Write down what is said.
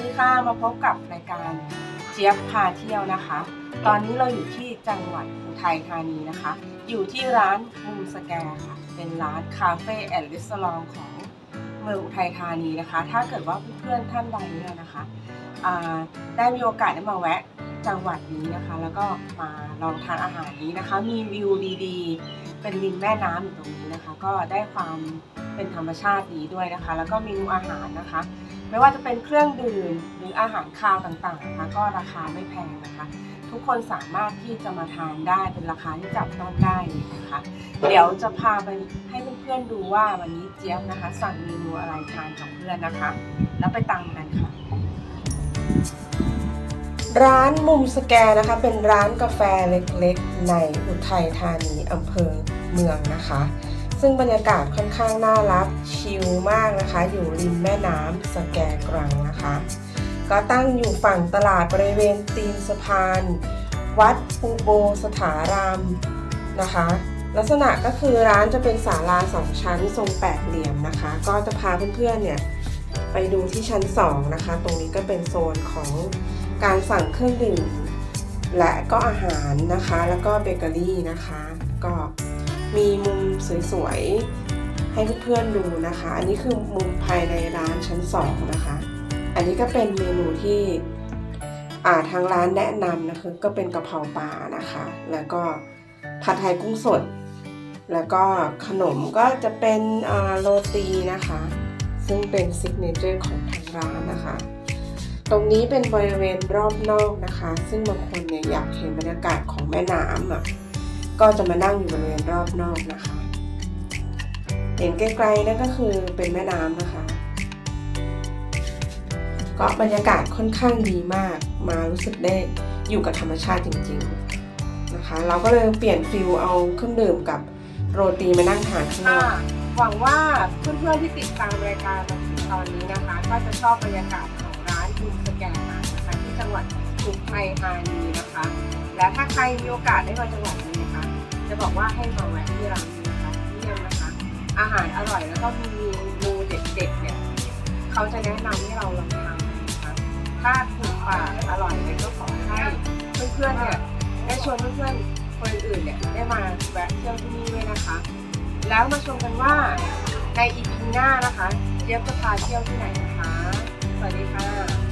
วัสดีค่ะ มาพบกับรายการเจี๊ยบพาเที่ยวนะคะ ตอนนี้เราอยู่ที่จังหวัดอุทัยธานีนะคะ อยู่ที่ร้านมุมสแกร์ค่ะ เป็นร้านคาเฟ่แอนด์รีสอร์ทของเมืองอุทัยธานีนะคะ ถ้าเกิดว่าเพื่อนๆท่านใดเนี่ยนะคะได้มีโอกาสได้มาแวะจังหวัดนี้นะคะ แล้วก็มาลองทานอาหารนี้นะคะ มีวิวดีๆ เป็นริมแม่น้ำอยู่ตรงนี้นะคะ ก็ได้ความ เป็นธรรมชาติดีด้วยนะคะ แล้วก็เมนูอาหารนะคะ ไม่ว่าจะเป็นเครื่องดื่มหรืออาหารคาวต่างๆนะคะก็ราคาไม่แพงนะคะ ทุกคนสามารถที่จะมาทานได้เป็นราคาที่จับต้องได้เลยนะคะ เดี๋ยวจะพาไปให้เพื่อนๆดูว่าวันนี้เจี๊ยบนะคะ สั่งเมนูอะไรทานกับเพื่อนนะคะ แล้วไปตามกันค่ะร้านมุมสแกนนะคะ เป็นร้านกาแฟเล็กๆ ในอุทัยธานีอำเภอเมืองนะคะ ซึ่งบรรยากาศค่อนข้างน่ารักชิลมากนะคะ อยู่ริมแม่น้ำสแกกรังนะคะ ก็ตั้งอยู่ฝั่งตลาดบริเวณตีนสะพาน วัดปูโบสถารามนะคะ ลักษณะก็คือร้านจะเป็นศาลาสองชั้นทรงแปดเหลี่ยมนะคะ ก็จะพาเพื่อนๆเนี่ยไปดูที่ชั้นสองนะคะ ตรงนี้ก็เป็นโซนของการสั่งเครื่องดื่มและก็อาหารนะคะ แล้วก็เบเกอรี่นะคะ ก็ มีมุมสวยๆ ให้เพื่อนๆดูนะคะ อันนี้คือมุมภายในร้านชั้นสองนะคะ อันนี้ก็เป็นเมนูที่อ่าทางร้านแนะนำนะคะก็เป็นกะเพราปลานะคะ แล้วก็ผัดไทยกุ้งสด แล้วก็ขนมก็จะเป็นโรตีนะคะ ซึ่งเป็นซิกเนเจอร์ของทางร้านนะคะตรงนี้เป็นบริเวณรอบนอกนะคะ ซึ่งบางคนเนี่ยอยากเห็นบรรยากาศของแม่น้ำอะ ก็จะมานั่งอยู่บริเวณรอบนอกนะคะ เห็นไกลๆนั่นก็คือเป็นแม่น้ำนะคะ ก็บรรยากาศค่อนข้างดีมาก มารู้สึกได้อยู่กับธรรมชาติจริง ๆนะคะ เราก็เลยเปลี่ยนฟิลเอาเครื่องดื่มกับโรตีมานั่งทานข้างนอกหวังว่าเพื่อนๆที่ติดตามรายการมาถึงตอนนี้นะคะ ก็จะชอบบรรยากาศของร้านดูสแกนนะคะที่จังหวัดสุโขทัยธานีนะคะ และถ้าใครมีโอกาสได้มาจังหวัดนี้ จะบอกว่าให้มาแวะที่ร้านนี้นะคะเยี่ยมนะคะ อาหารอร่อยแล้วก็มีเมนูเด็ดๆเนี่ยเขาจะแนะนำให้เราลองทำนะคะถ้าถูกปากอร่อยเนี่ยก็ขอให้เพื่อนๆเนี่ยได้ชวนเพื่อนๆคนอื่นเนี่ยได้มาแวะเที่ยวที่นี่ด้วยนะคะ แล้วมาชมกันว่าในอีพีหน้านะคะเจี๊ยบจะพาเที่ยวที่ไหนนะคะ สวัสดีค่ะ